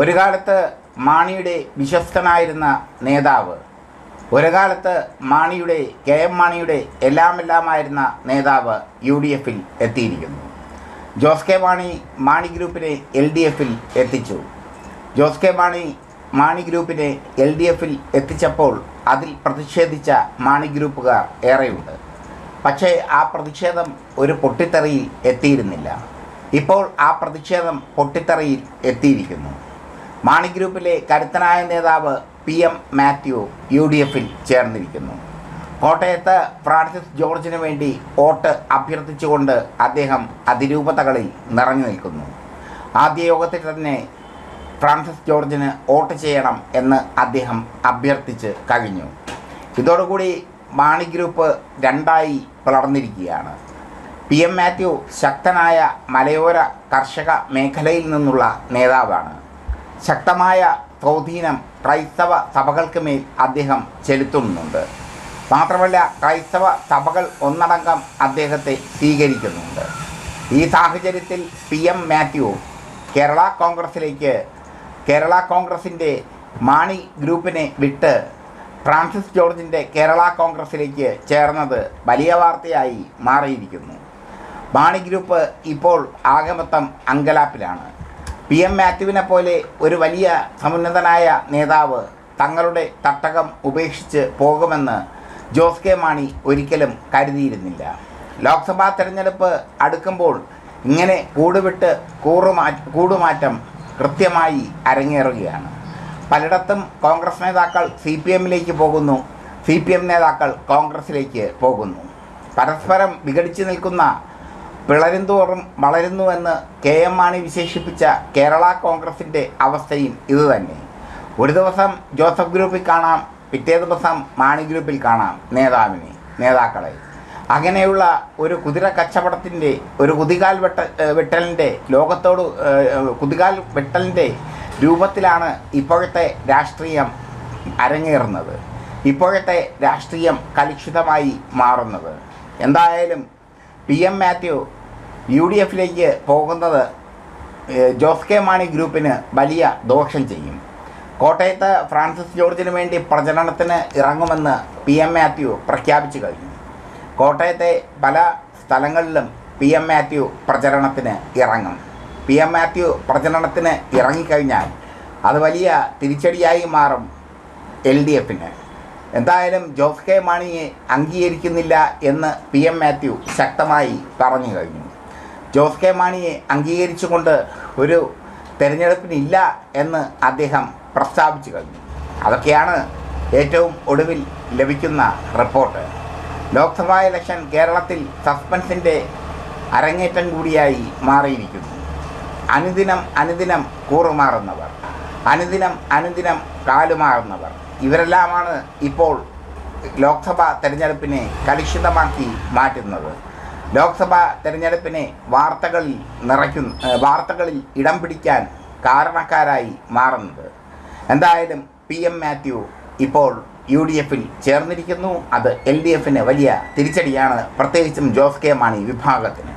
ഒരു കാലത്ത് മാണിയുടെ വിശ്വസ്തനായിരുന്ന നേതാവ് ഒരു കാലത്ത് മാണിയുടെ കെ എം മാണിയുടെ എല്ലാമെല്ലാമായിരുന്ന നേതാവ് യു ഡി എഫിൽ എത്തിയിരിക്കുന്നു. ജോസ് കെ മാണി മാണി ഗ്രൂപ്പിനെ എൽ ഡി എഫിൽ എത്തിച്ചു. ജോസ് കെ മാണി മാണി ഗ്രൂപ്പിനെ എൽ ഡി എഫിൽ എത്തിച്ചപ്പോൾ അതിൽ പ്രതിഷേധിച്ച മാണി ഗ്രൂപ്പുകാർ ഏറെയുണ്ട്. പക്ഷേ ആ പ്രതിഷേധം ഒരു പൊട്ടിത്തെറിയിൽ എത്തിയിരുന്നില്ല. ഇപ്പോൾ ആ പ്രതിഷേധം പൊട്ടിത്തെറിയിൽ എത്തിയിരിക്കുന്നു. മാണി ഗ്രൂപ്പിലെ കരുത്തനായ നേതാവ് P M Mathew U D എഫിൽ ചേർന്നിരിക്കുന്നു. കോട്ടയത്ത് ഫ്രാൻസിസ് ജോർജിന് വേണ്ടി വോട്ട് അഭ്യർത്ഥിച്ചുകൊണ്ട് അദ്ദേഹം അതിരൂപതകളിൽ നിറഞ്ഞു നിൽക്കുന്നു. ആദ്യ യോഗത്തിൽ തന്നെ ഫ്രാൻസിസ് ജോർജിന് വോട്ട് ചെയ്യണം എന്ന് അദ്ദേഹം അഭ്യർത്ഥിച്ച് കഴിഞ്ഞു. ഇതോടുകൂടി മാണി ഗ്രൂപ്പ് രണ്ടായി പിളർന്നിരിക്കുകയാണ്. പി എം മാത്യു ശക്തനായ മലയോര കർഷക മേഖലയിൽ നിന്നുള്ള നേതാവാണ്. ശക്തമായ സ്വാധീനം ക്രൈസ്തവ സഭകൾക്ക് മേൽ അദ്ദേഹം ചെലുത്തുന്നുണ്ട്. മാത്രമല്ല ക്രൈസ്തവ സഭകൾ ഒന്നടങ്കം അദ്ദേഹത്തെ സ്വീകരിക്കുന്നുണ്ട്. ഈ സാഹചര്യത്തിൽ പി എം മാത്യു കേരള കോൺഗ്രസിലേക്ക് കേരള കോൺഗ്രസിന്റെ മാണി ഗ്രൂപ്പിനെ വിട്ട് ഫ്രാൻസിസ് ജോർജിന്റെ കേരള കോൺഗ്രസിലേക്ക് ചേർന്നത് വലിയ വാർത്തയായി മാറിയിരിക്കുന്നു. മാണി ഗ്രൂപ്പ് ഇപ്പോൾ ആകമൊത്തം അങ്കലാപ്പിലാണ്. പി എം മാത്യുവിനെ പോലെ ഒരു വലിയ സമുന്നതനായ നേതാവ് തങ്ങളുടെ തട്ടകം ഉപേക്ഷിച്ച് പോകുമെന്ന് ജോസ് കെ മാണി ഒരിക്കലും കരുതിയിരുന്നില്ല. ലോക്സഭാ തെരഞ്ഞെടുപ്പ് അടുക്കുമ്പോൾ ഇങ്ങനെ കൂടുവിട്ട് കൂറുമാ കൂടുമാറ്റം കൃത്യമായി അരങ്ങേറുകയാണ്. പലയിടത്തും കോൺഗ്രസ് നേതാക്കൾ സി പി എമ്മിലേക്ക് പോകുന്നു സി പി എം നേതാക്കൾ കോൺഗ്രസിലേക്ക് പോകുന്നു. പരസ്പരം വിഘടിച്ചു നിൽക്കുന്ന പിളരുന്തോറും വളരുന്നുവെന്ന് കെ എം മാണി വിശേഷിപ്പിച്ച കേരള കോൺഗ്രസിന്റെ അവസ്ഥയും ഇതുതന്നെ ഒരു ദിവസം ജോസഫ് ഗ്രൂപ്പിൽ കാണാം പിറ്റേ ദിവസം മാണി ഗ്രൂപ്പിൽ കാണാം നേതാവിനെ നേതാക്കളെ. അങ്ങനെയുള്ള ഒരു കുതിര കച്ചവടത്തിന്റെ ഒരു കുതികാൽ വെട്ട വെട്ടലിന്റെ ലോകത്തോട് കുതികാൽ വെട്ടലിന്റെ രൂപത്തിലാണ് ഇപ്പോഴത്തെ രാഷ്ട്രീയം അരങ്ങേറുന്നത്. ഇപ്പോഴത്തെ രാഷ്ട്രീയം കലുഷിതമായി മാറുന്നത്. എന്തായാലും P M Mathew U D എഫിലേക്ക് പോകുന്നത് ജോസ് കെ മാണി ഗ്രൂപ്പിന് വലിയ ദോഷം ചെയ്യും. കോട്ടയത്ത് ഫ്രാൻസിസ് ജോർജിന് വേണ്ടി പ്രചരണത്തിന് ഇറങ്ങുമെന്ന് പി എം മാത്യു പ്രഖ്യാപിച്ചു കഴിഞ്ഞു. കോട്ടയത്തെ പല സ്ഥലങ്ങളിലും പി എം മാത്യു പ്രചരണത്തിന് ഇറങ്ങും. പി എം മാത്യു പ്രചരണത്തിന് ഇറങ്ങിക്കഴിഞ്ഞാൽ അത് വലിയ തിരിച്ചടിയായി മാറും എൽ ഡി എഫിന്. എന്തായാലും ജോസ് കെ മാണിയെ അംഗീകരിക്കുന്നില്ല എന്ന് പി എം മാത്യു ശക്തമായി പറഞ്ഞു കഴിഞ്ഞു. ജോസ് കെ മാണിയെ അംഗീകരിച്ചുകൊണ്ട് ഒരു തെരഞ്ഞെടുപ്പിനില്ല എന്ന് അദ്ദേഹം പ്രസ്താവിച്ചു കഴിഞ്ഞു. അതൊക്കെയാണ് ഏറ്റവും ഒടുവിൽ ലഭിക്കുന്ന റിപ്പോർട്ട്. ലോക്സഭാ ഇലക്ഷൻ കേരളത്തിൽ സസ്പെൻസിന്റെ അരങ്ങേറ്റം കൂടിയായി മാറിയിരിക്കുന്നു. അനുദിനം അനുദിനം കൂറുമാറുന്നവർ അനുദിനം അനുദിനം കാലുമാറുന്നവർ ഇവരെല്ലാമാണ് ഇപ്പോൾ ലോക്സഭാ തെരഞ്ഞെടുപ്പിനെ കലുഷിതമാക്കി മാറ്റുന്നത്. ലോക്സഭാ തെരഞ്ഞെടുപ്പിനെ വാർത്തകളിൽ നിറയ്ക്കുന്ന വാർത്തകളിൽ ഇടം പിടിക്കാൻ കാരണക്കാരായി മാറുന്നത്. എന്തായാലും പി എം മാത്യു ഇപ്പോൾ യു ഡി എഫിൽ ചേർന്നിരിക്കുന്നു. അത് എൽ ഡി എഫിന് വലിയ തിരിച്ചടിയാണ്. പ്രത്യേകിച്ചും ജോസ് കെ മാണി വിഭാഗത്തിന്.